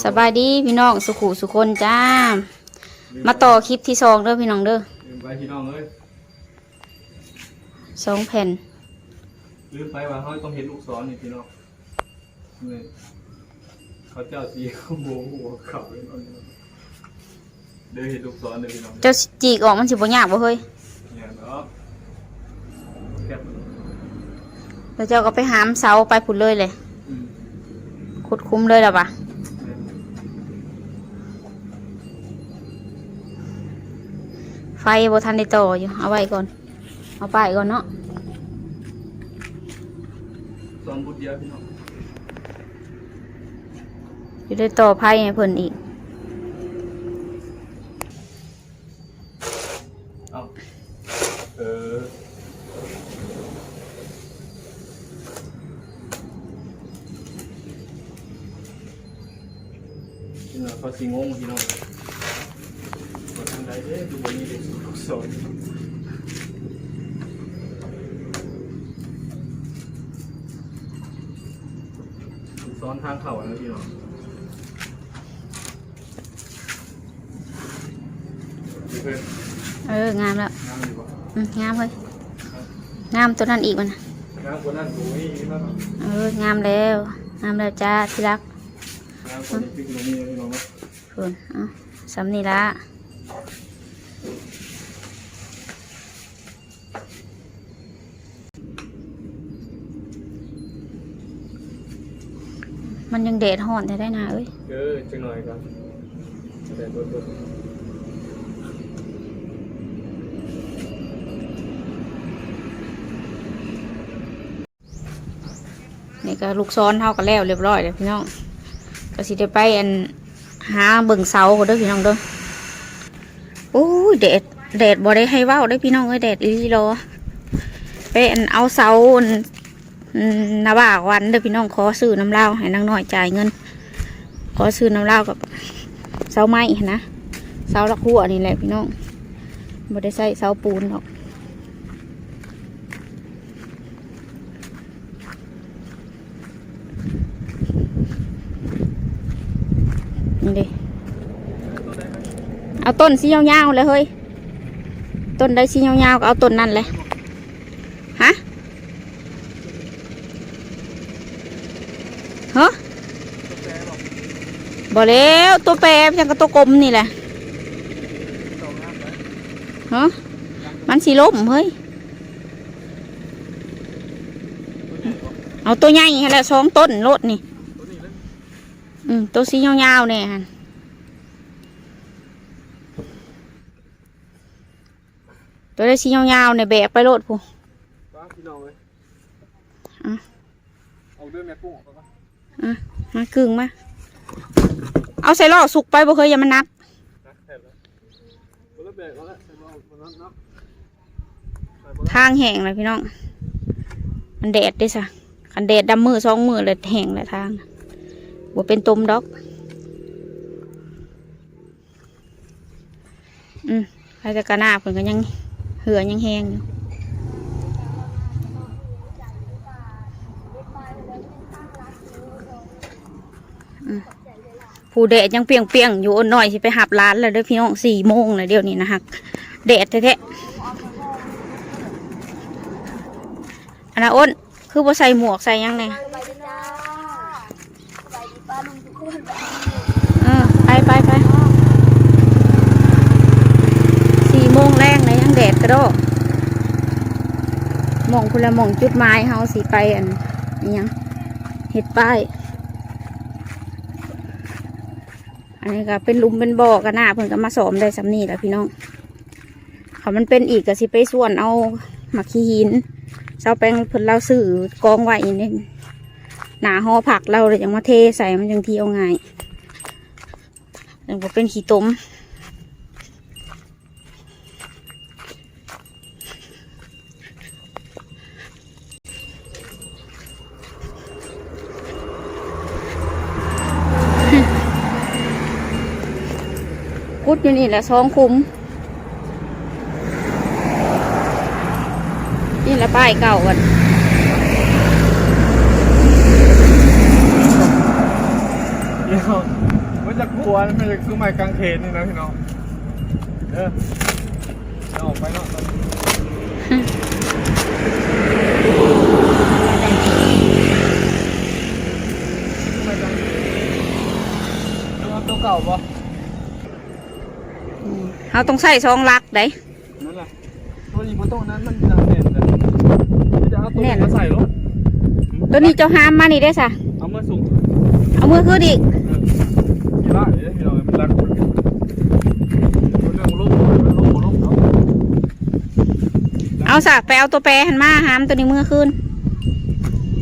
สบายดีพี่น้องสุขุสุคนจ้า มาต่อคลิปที่สองเด้อพี่น้องเด้อลืมไปพี่น้องเอ้ยสองแผ่นลืมไปว่าเขาต้องเห็นลูกศรนี่พี่น้องนี่เขาเจ้าสีเขาโมหัวเขาเลยเอาเนี่ยเดินเห็นลูกศรเลยพี่น้องเจ้าจีกออกมันสิบ่ยากบ่เฮ้ยเนี่ยเนาะแคบแล้วเจ้าก็ไปหามเสาไปผุดเลยเลยอืมขุดคุ้มเลยล่ะปะ ไฟบ่ทันได้ต่ออยู่ เอาไว้ก่อน เอาไปก่อนเนาะศรบุตรเดียวพี่น้องอยู่ได้ต่อไฟให้เพิ่นอีก เอาเออพี่น้องเขาสิงงพี่น้อง กดทางใดเด้ดูวันนี้เด็กลูกศรซ้อนทางเข่านะพี่น้องพี่เพื่อนเออ งามแล้วงามอยู่ปะอืมงามเฮ้ยงามตัวนั้นอีกมันน่ะงามกว่านั้นดูนี่ครับเออ งามแล้ว งามแล้วจ้าที่รักงามกว่านี้พี่ตรงนี้นะพี่น้องนะเพิ่นเอาสำนี่ละ มันยังแดดห่อนแต่ได้นาเอ้ยเออจังหน่อยครับแต่ตัวตัวนี่ก็ลูกซ้อนเท่ากันแล้วเรียบร้อยเลยพี่น้องก็สิได้ไปอันหาเบิ่งเสาคนเด้อพี่น้องเด้อโอ้ยแดดแดดบ่ได้ให้เว้าได้อพี่น้องเอ้ยแดดอีหลีรอไปอันเอาเสาอั นาบ่ากวันเด้อพี่น้องขอซื้อน้ำเหล้าให้นางน้อยจ่ายเงิน ขอซื้อน้ำเหล้ากับเสาไม้นนะเสาละหัวนี่แหละพี่น้องบ่ได้ใส่เสาปูนหรอกนี่ดิเอาต้นสียาวๆเลยเฮ้ยต้นได้สียาวๆก็เอาต้นนั่นเลยฮะฮะ บ่แล้วตัวแปรมันยังกับตัวกลมนี่แหละฮะมันสีล้มเฮ้ย เอาตัวใหญ่ให้แล้วสองต้นรถนี่ อืมตัวสียาวๆเนี่ยฮะตัวได้สียาวๆเนี่ยแบกไปโลดผู้ป้าพี่น้องเลยอะเอาด้วยแม่กุ้งออกก่อนมากึ่งมา เอาใส่ล่อสุกไปบ่เคยอย่ามันนักนะแถบทางแห้งเลยพี่น้อง มันแดดเด้สะคันแดดดำมือสองมือเลยแห้งเลยทางบ่เป็นตมดอก อืมใครจะกระนาเพิ่นก็ยังเหือยังแห้งอยู่ ผู้แดดยังเปรียงเปียงๆอยู่อ้นหน่อยสิไปหับร้านแล้วเด้อพี่น้องสี่โมงเลยเดี๋ยวนี้นะฮะแดดแท้ๆอันนะอ้นคือว่าใส่หมวกใส่หยังไงไปดีจ้าไปดีป้าลุงทุกคนเออไปไปไปสี่โมงแรงเลยยังแดดกระโดดมองคุณละมองจุดไม้เฮาสีไปอันอิหยังเห็ดป้าย อันนี้ก็เป็นลุมเป็นบ่อกันหน้าเพิ่นก็มาสอมได้สำนี่แหละพี่น้องเขามันเป็นอีกก็สิไปส่วนเอาหมักขี้หินเสาแป้งเพิ่นเราซื้อกองไว้นี่หนาห่อผักเราเลยยังมาเทใส่มันจังทีเอาง่ายยังบ่เป็นขี้ต้ม กุดอยู่นี่แหละสองคุ้มนี่แหละป้ายเก่ากันเดี๋ยวมันจะกลัวมันจะคือไม้กางเขนนี่นะพี่น้องเออเอาออกไปเนาะเอาตัวเก่าปะ เขาต้องใส่ซองลักได้นั่นแหละตัวนี้บนโต๊ะนั้นมันจะแน่นเลยไม่จะเอาตัวนี้มาใส่รถตัวนี้เจ้าหามมานี่ได้อสะเอามาส่งเอามือขึ้นอีกกีฬาเดี๋ยวพี่น้องมันรักคนเรื่องลบมันลบลบเนาะเอาสะไปเอาตัวแปรหันมาหามตัวนี้มือขึ้น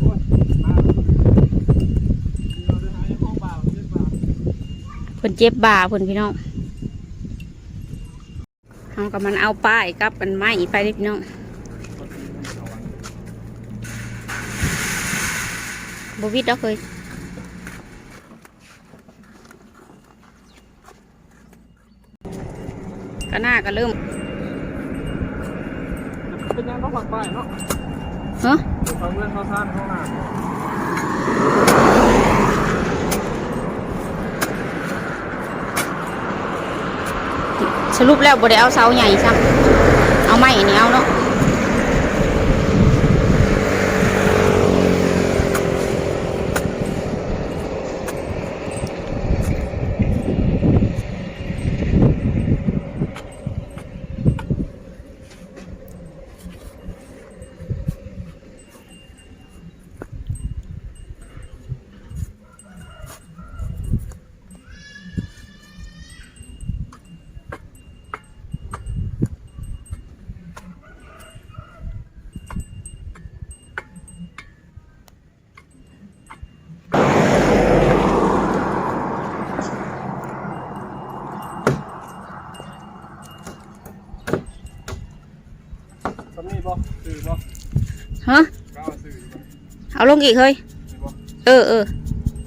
โอ้ยมาเราจะหาในห้องเปล่าเล่นเปล่าเพิ่นเจ็บบ่าเพิ่นพี่น้อง เอากับมันเอาป้ายกับมันไม้ไปเลยพี่น้องบวิดเราเคยก็หน้าก็เริ่มเป็นยังต้องฝักป้ายเนาะเฮ้อเดี๋ยวฟังเพื่อนเขาท่านเข้าหน้า สรุปแล้วบ่ได้เอาเสาใหญ่ซ้ำเอาไม้อันนี้เอาเนาะ ตอนนี้บ่สื่อบ่ ฮะก้าวสื่อบ่เอาลงอีกเฮ้ยสื่อบ่เออเออ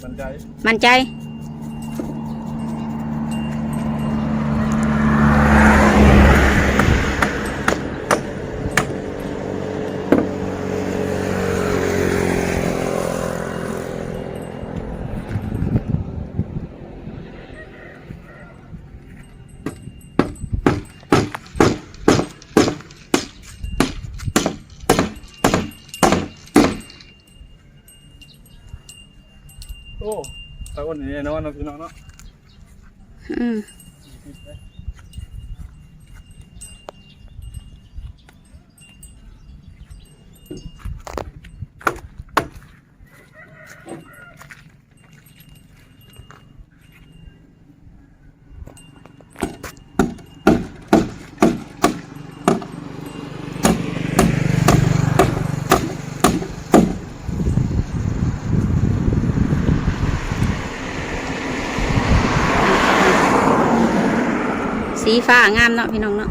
สนใจมันใจ โอ้ตะวันนี้แน่นอนนะพี่น้องเนาะอืม สีฟ้างามเนาะพี่น้องเนาะ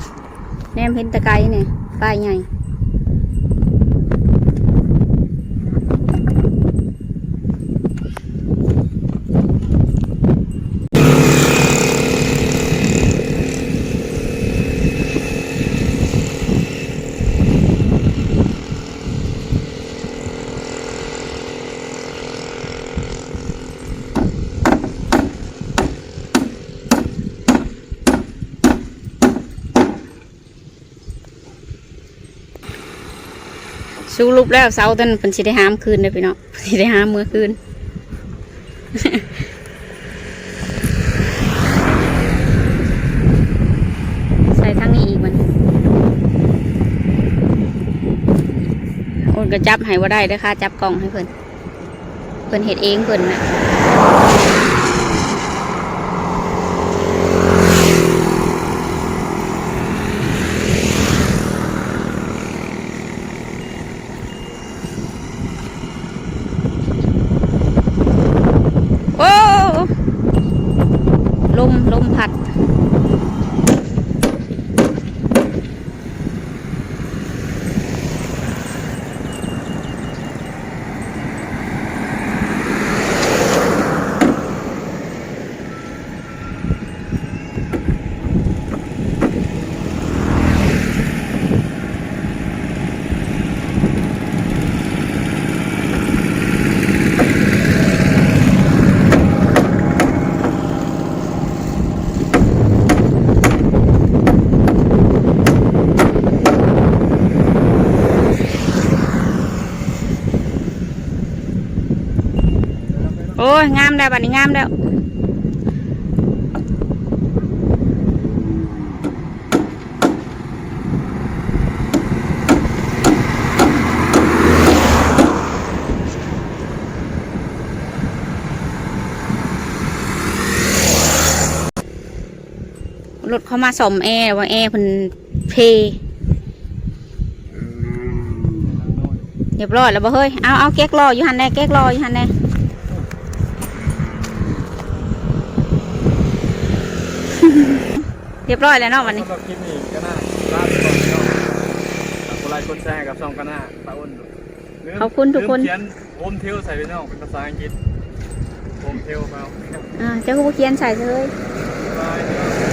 แนมเห็นตะไครเนี่ยป้ายใหญ่ สูรูปแล้วเสาต้นเป็นสิได้หามคืนเลยพี่น้องสิได้หามมือคืนใส่ทั้งนี้อีกมันโอนก็จับให้ว่าได้เด้อค่ะ จับกล่องให้เพิ่นเพิ่นเห็ดเองเพิ่นนะโอ้ลมลมพัด โยงามแล้วบัดนี้งามแล้วรถเข้ามาสมแอร์ว่าแอร์เพิ่นเพเรียบร้อยแล้วบ่เฮ้ยเอาเอาเก๊กรออยู่หันแน่เก๊กรออยู่หันแน่ เรียบร้อยแล้วเนาะวันนี้สำหรับคลิปนี้ก็น่าลาไปก่อนพี่น้องฝากกดไลค์กดแชร์กับช่องก็น่าป้าอ้นลืมขอบคุณทุกคน ลืมเขียนโอมเทลใส่พี่น้องเป็นภาษาอังกฤษโอมเทลเปล่าอ่าเจ้าก็บ่เขียนใส่เลยเ